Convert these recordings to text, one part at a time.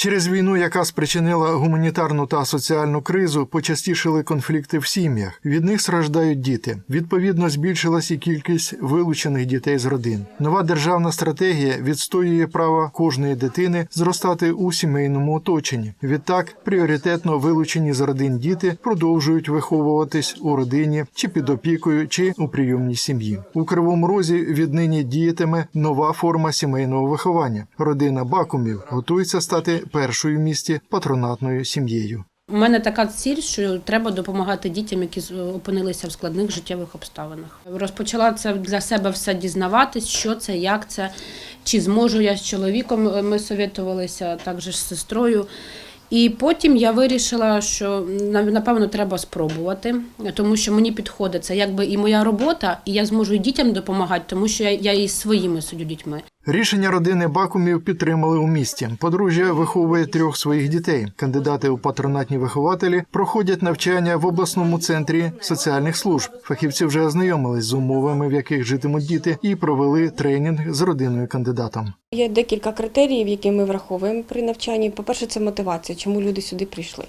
Через війну, яка спричинила гуманітарну та соціальну кризу, почастішили конфлікти в сім'ях. Від них страждають діти. Відповідно, збільшилась і кількість вилучених дітей з родин. Нова державна стратегія відстоює право кожної дитини зростати у сімейному оточенні. Відтак, пріоритетно вилучені з родин діти продовжують виховуватись у родині чи під опікою, чи у прийомній сім'ї. У кривому розі віднині діятиме нова форма сімейного виховання. Родина Бакумів готується стати першою в місті патронатною сім'єю. У мене така ціль, що треба допомагати дітям, які опинилися в складних життєвих обставинах. Розпочала це для себе все дізнаватись, що це, як це, чи зможу я з чоловіком. е, Ми совєтувалися також з сестрою. І потім я вирішила, що напевно треба спробувати, тому що мені підходить це якби і моя робота, і я зможу і дітям допомагати, тому що я, я і своїми сидю дітьми. Рішення родини Бакумів підтримали у місті. Подружжя виховує трьох своїх дітей. Кандидати у патронатні вихователі проходять навчання в обласному центрі соціальних служб. Фахівці вже ознайомились з умовами, в яких житимуть діти, і провели тренінг з родиною кандидатом. Є декілька критеріїв, які ми враховуємо при навчанні. По-перше, це мотивація, чому люди сюди прийшли.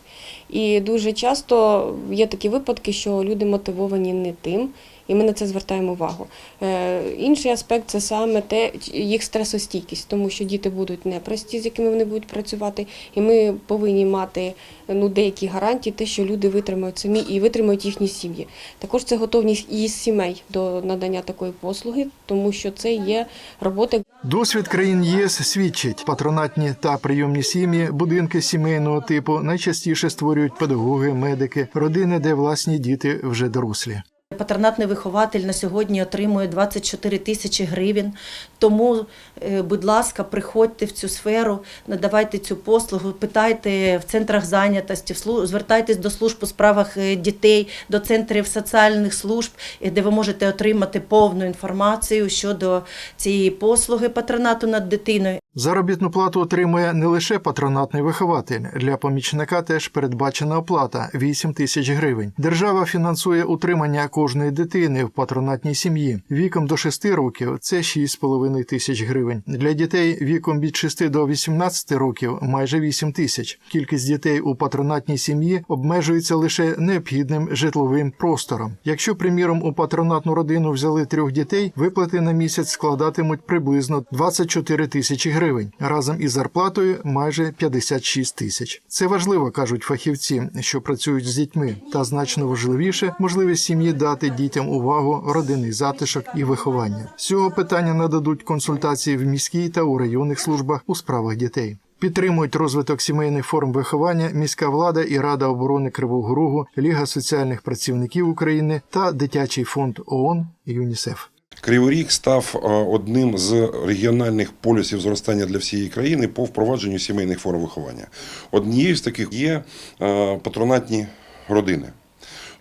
І дуже часто є такі випадки, що люди мотивовані не тим, і ми на це звертаємо увагу. Е, інший аспект це саме те, їх стресостійкість, тому що діти будуть непрості, з якими вони будуть працювати, і ми повинні мати ну, деякі гарантії, те, що люди витримають самі і витримають їхні сім'ї. Також це готовність і сімей до надання такої послуги, тому що це є робота, Досвід країн ЄС свідчить, патронатні та прийомні сім'ї, будинки сімейного типу найчастіше створюють педагоги, медики, родини, де власні діти вже дорослі. Патронатний вихователь на сьогодні отримує 24 тисячі гривень. Тому, е, будь ласка, приходьте в цю сферу, надавайте цю послугу, питайте в центрах зайнятості, звертайтесь до служб у справах е, дітей, до центрів соціальних служб, е, де ви можете отримати повну інформацію щодо цієї послуги патронату над дитиною. Заробітну плату отримує не лише патронатний вихователь. Для помічника теж передбачена оплата 8 тисяч гривень. Держава фінансує утримання кожної дитини в патронатній сім'ї. Віком до 6 років це 6,5 тисяч гривень. Для дітей віком від 6 до 18 років майже 8 тисяч. Кількість дітей у патронатній сім'ї обмежується лише необхідним житловим простором. Якщо, приміром, у патронатну родину взяли трьох дітей, виплати на місяць складатимуть приблизно 24 тисячі гривень. Разом із зарплатою майже 56 тисяч. Це важливо, кажуть фахівці, що працюють з дітьми, та значно важливіше можливість сім'ї дати дітям увагу, родинний затишок і виховання. Цього питання нададуть консультації в міській та у районних службах у справах дітей. Підтримують розвиток сімейних форм виховання міська влада і Рада оборони Кривого Рогу, Ліга соціальних працівників України та Дитячий фонд ООН ЮНІСЕФ. Кривий Ріг став е, одним з регіональних полюсів зростання для всієї країни по впровадженню сімейних форм виховання. Однією з таких є е, патронатні родини.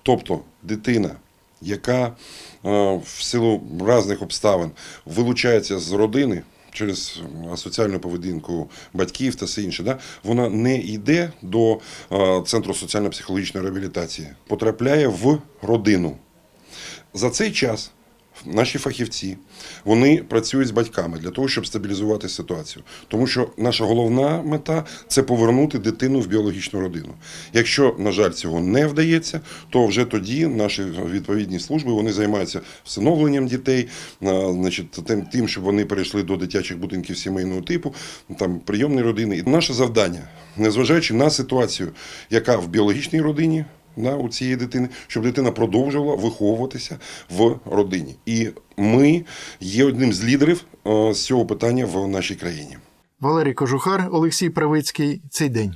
Тобто дитина, яка е, в силу різних обставин вилучається з родини. Через асоціальну поведінку батьків та все інше, да, вона не йде до центру соціально-психологічної реабілітації, потрапляє в родину. За цей час наші фахівці вони працюють з батьками для того, щоб стабілізувати ситуацію. Тому що наша головна мета це повернути дитину в біологічну родину. Якщо, на жаль, цього не вдається, то вже тоді наші відповідні служби вони займаються встановленням дітей, значить, тим, щоб вони перейшли до дитячих будинків сімейного типу, там прийомні родини. І наше завдання, незважаючи на ситуацію, яка в біологічній родині на у цієї дитини, щоб дитина продовжувала виховуватися в родині. І ми є одним з лідерів е, з цього питання в нашій країні. Валерій Кожухар, Олексій Правицький. Цей день.